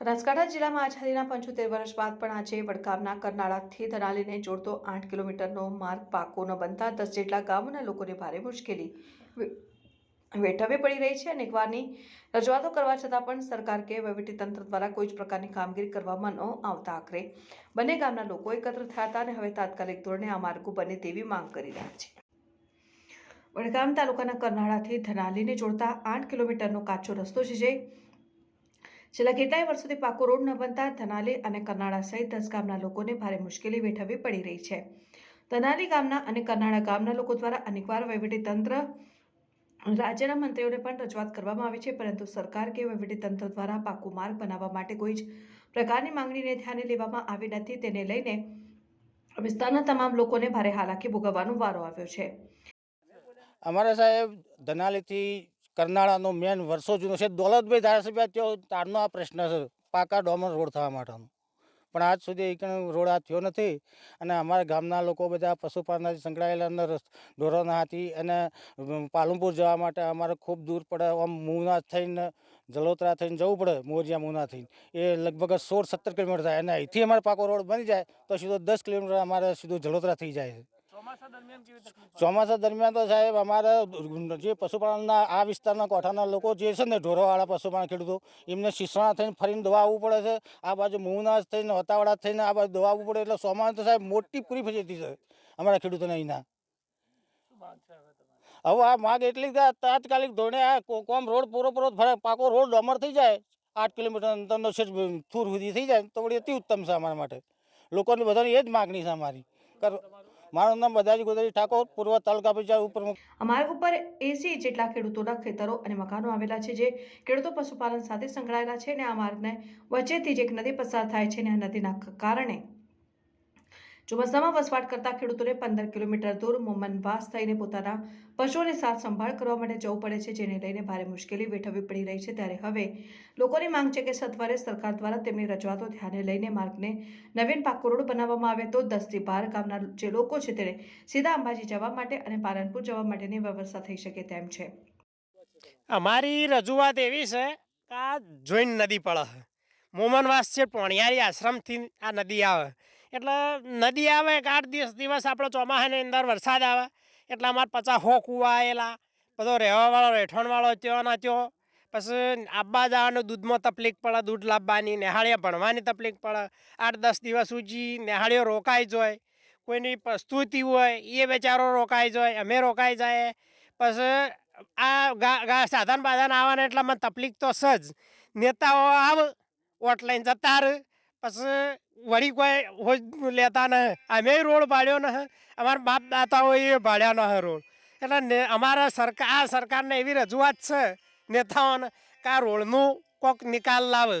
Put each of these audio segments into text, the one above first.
બનાસકાંઠા જિલ્લામાં આઝાદીના પંચોતેર વર્ષ બાદ પણ આજે વડગામના કરનાળાથી ધનાલીને જોડતો આઠ કિલોમીટરનો માર્ગ પાકો ન બનતા દસ જેટલા ગામોના લોકોને ભારે મુશ્કેલી વેઠવે પડી રહી છે અને એકવારની રજૂઆતો કરવા છતાં પણ સરકાર કે વહીવટીતંત્ર દ્વારા કોઈ જ પ્રકારની કામગીરી કરવામાં ન આવતા આખરે બંને ગામના લોકો એકત્ર થયા હતા અને હવે તાત્કાલિક ધોરણે આ માર્ગો બને તેવી માંગ કરી રહ્યા છે. વડગામ તાલુકાના કરનાળાથી ધનાલીને જોડતા આઠ કિલોમીટરનો કાચો રસ્તો છે જે છેલ્લા કેટલાય વર્ષોથી પાકો રોડ ન બનતા ધનાલી અને કરનાળા સહિત દસ ગામના લોકોને ભારે મુશ્કેલી વેઠવવી પડી રહી છે. ધનાલી ગામના અને કરનાળા ગામના લોકો દ્વારા અનેકવાર વહીવટીતંત્ર, રાજ્યના મંત્રીઓને પણ રજૂઆત કરવામાં આવી છે, પરંતુ સરકાર કે વહીવટીતંત્ર દ્વારા પાકો માર્ગ બનાવવા માટે કોઈ જ પ્રકારની માંગણીને ધ્યાને લેવામાં આવી નથી. તેને લઈને વિસ્તારના તમામ લોકોને ભારે હાલાકી ભોગવવાનો વારો આવ્યો છે. અમારા સાહેબ ધનાલીથી કરનાળાનો મેન વર્ષો જૂનો છે. દોલતભાઈ ધારાસભ્ય ત્યો તારનો આ પ્રશ્ન છે. પાકા ડોમર રોડ થવા માટેનો. પણ આજ સુધી એક રોડ આ થયો નથી અને અમારા ગામના લોકો બધા પશુપાલનથી સંકળાયેલા ઢોરોના હાથી અને પાલનપુર જવા માટે અમારે ખૂબ દૂર પડે. આમ મુના થઈને જલોત્રા થઈને જવું પડે, મોરિયા મુના થઈને. એ લગભગ સોળ સત્તર કિલોમીટર થાય અને અહીંથી અમારે પાકો રોડ બની જાય તો સીધો દસ કિલોમીટર અમારે સીધું જલોત્રા થઈ જાય છે. ચોમાસા દરમિયાન તો સાહેબ અમારે જે પશુપાલનના આ વિસ્તારના કોઠાના લોકો જે છે ને ઢોરોવાળા પશુપાલન ખેડૂતો એમને શિક્ષણા થઈને ફરીને દવા આવવું પડે છે આ બાજુ મૂના થઈને હતાવડા થઈને આ બાજુ દવા આવવું પડે એટલે ચોમાસા તો સાહેબ મોટી પૂરી ફેસિલિટી છે અમારા ખેડૂતોને અહીંના. હવે આ માગ એટલી તાત્કાલિક ધોરણે આ કોમ રોડ પૂરો પૂરો ફરે- પાકો રોડ ડમર થઈ જાય આઠ કિલોમીટર અંતરનો છે થૂર સુધી થઈ જાય તો વળી અતિ ઉત્તમ છે અમારા માટે. લોકોની બધાની એ જ માગણી છે અમારી. કર મારું નામ બધાજી ગોદરી ઠાકોર, પૂર્વ તાલુકા પંચાયત ઉપપ્રમુખ. અમારા ઉપર એસી જેટલા ખેડૂતોના ખેતરો અને મકાનો આવેલા છે જે ખેડૂતો પશુપાલન સાથે સંકળાયેલા છે અને આ માર્ગને વચ્ચેથી જ એક નદી પસાર થાય છે અને આ નદીના કારણે ચોમાસામાં વસવાટ કરતા ખેડૂતોને પંદર કિલોમીટર દૂર મોમનવાસ થઈને પોતાના પશુઓની સાર સંભાળ કરવા માટે જવું પડે છે, જેને લઈને ભારે મુશ્કેલી વેઠવવી પડી રહી છે. ત્યારે હવે લોકોની માંગ છે કે સત્વરે સરકાર દ્વારા તેમની રજૂઆતો ધ્યાને લઈને માર્ગને નવીન પાકો રોડ બનાવવામાં આવે તો દસથી બાર ગામના જે લોકો છે તેને સીધા અંબાજી જવા માટે અને પાલનપુર જવા માટેની વ્યવસ્થા થઈ શકે તેમ છે. અમારી રજૂઆત એવી છે કે આ જોઈન નદી પડે મોમનવાસ છે, પોણિયારી આશ્રમથી આ નદી આવે. એટલે નદી આવે એક આઠ દિવસ દિવસ આપણે ચોમાસાની અંદર વરસાદ આવે. એટલે અમારે પચાસ હો કૂવા આવેલા બધો રહેવાવાળો, રહેઠાણવાળો ત્યો ના ત્યો. પછી આબા જવાનું દૂધમાં તકલીફ પડે, દૂધ લાવવાની, નેહાળીએ ભણવાની તકલીફ પડે. આઠ, દસ દિવસ સુધી નેહાળીઓ રોકાઈ જાય. કોઈની પ્રસ્તુતિ હોય, એ બેચારો રોકાઈ જાય, અમે રોકાઈ જાય. પછી આ ગા સાધન બાધન આવવાના એટલે મને તકલીફ તો સજ નેતાઓ આવ ઓટલાઈન જતા રહે. પછી વળી કોઈ હોજ લેતા ન અમે રોડ પાડ્યો ન અમારા બાપ દાતાઓ એ પાડ્યા ન રોડ. એટલે અમારા સરકાર આ સરકારને એવી રજૂઆત છે નેતાઓને કે આ રોડનું કોક નિકાલ લાવે.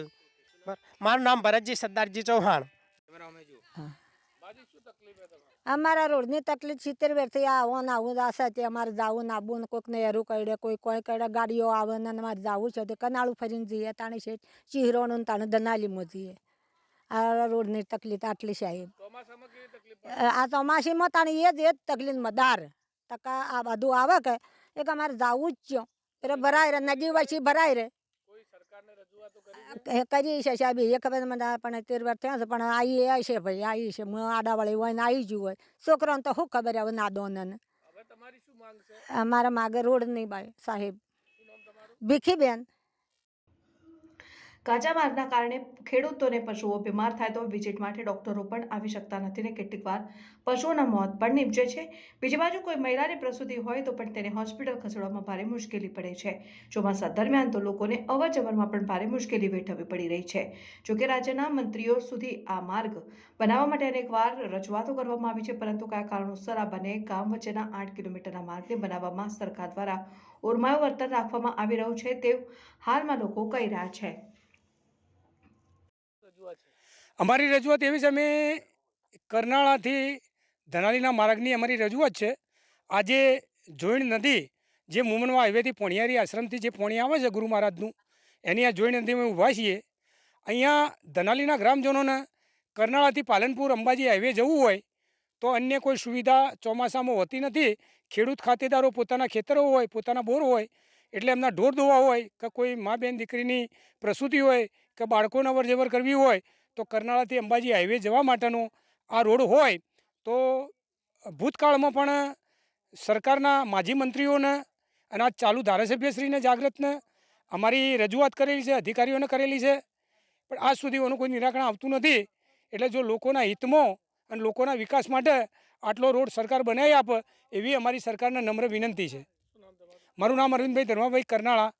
મારું નામ ભરતજી સરદારજી ચૌહાણ. અમારા રોડની તકલીફ સિત્તેર વર્ષથી આવો ને આવું આશે તે અમારે જવું ને આવું ને કોઈકને એરું કડે કોઈ કોઈ કડે ગાડીઓ આવે ને અમારે જવું છે. તે કનાળું ફરીને જઈએ તાણે છે ચીહરોનું ને તાણે દનાલીમાં જઈએ. આ રોડની તકલીફ આટલી સાહેબ આ ચોમાસીમાં તાણે એ જ એ જ તકલીફમાં મદાર તકા આ બધું આવે કે એક અમારે જવું જ છે. એટલે ભરાય રે નદી વસી ભરાય રે. કરી છે? સાહેબ એ ખબર મને પણ તેર વાર થયા છે પણ આવી આવી છે ભાઈ આવી છે. હું આડાવાળી હોય ને આવી જ હોય. છોકરાઓને તો શું ખબર આવે ના દોને અમારા માગે રોડ નહીં ભાઈ સાહેબ. ભીખીબેન. કાચા માર્ગના કારણે ખેડૂતોને પશુઓ બીમાર થાય તો વિઝિટ માટે ડોક્ટરો પણ આવી શકતા નથી ને કેટલીક વાર પશુઓના મોત પણ નીપજે છે. બીજી બાજુ કોઈ મહિલાની પ્રસૂતિ હોય તો પણ તેને હોસ્પિટલ ખસેડવામાં ભારે મુશ્કેલી પડે છે. ચોમાસા દરમિયાન તો લોકોને અવરજવરમાં પણ ભારે મુશ્કેલી વેઠવી પડી રહી છે. જોકે રાજ્યના મંત્રીઓ સુધી આ માર્ગ બનાવવા માટે અનેકવાર રજૂઆતો કરવામાં આવી છે, પરંતુ કયા કારણોસર આ બંને ગામ વચ્ચેના આઠ કિલોમીટરના માર્ગને બનાવવામાં સરકાર દ્વારા ઓરમાયું વર્તન રાખવામાં આવી રહ્યું છે તે હાલમાં લોકો કહી રહ્યા છે. અમારી રજૂઆત એવી છે, અમે કરનાળાથી ધનાલીના માર્ગની અમારી રજૂઆત છે. આજે જોઈણ નદી જે મુમનવા હાઈવેથી પોણિયારી આશ્રમથી જે પોણી આવે છે ગુરુ મહારાજનું, એની આ જોઈણ નદીમાં ઊભા છીએ. અહીંયા ધનાલીના ગ્રામજનોને કરનાળાથી પાલનપુર અંબાજી હાઈવે જવું હોય તો અન્ય કોઈ સુવિધા ચોમાસામાં હોતી નથી. ખેડૂત ખાતેદારો પોતાના ખેતરો હોય, પોતાના બોર હોય, એટલે એમના ઢોર ધોવા હોય કે કોઈ મા બેન દીકરીની પ્રસૂતિ હોય કે બાળકોને અવર જવર કરવી હોય તો કરનાળાથી અંબાજી હાઈવે જવા માટેનો આ રોડ હોય તો ભૂતકાળમાં પણ સરકારના માજી મંત્રીઓને અને આ ચાલુ ધારાસભ્યશ્રીને જાગૃતને અમારી રજૂઆત કરેલી છે, અધિકારીઓને કરેલી છે. પણ આજ સુધી એનું કોઈ નિરાકરણ આવતું નથી. એટલે જો લોકોના હિતમાં અને લોકોના વિકાસ માટે આટલો રોડ સરકાર બનાવી આપે એવી અમારી સરકારને નમ્ર વિનંતી છે. મારું નામ અરવિંદભાઈ ધર્માભાઈ કરનાળા.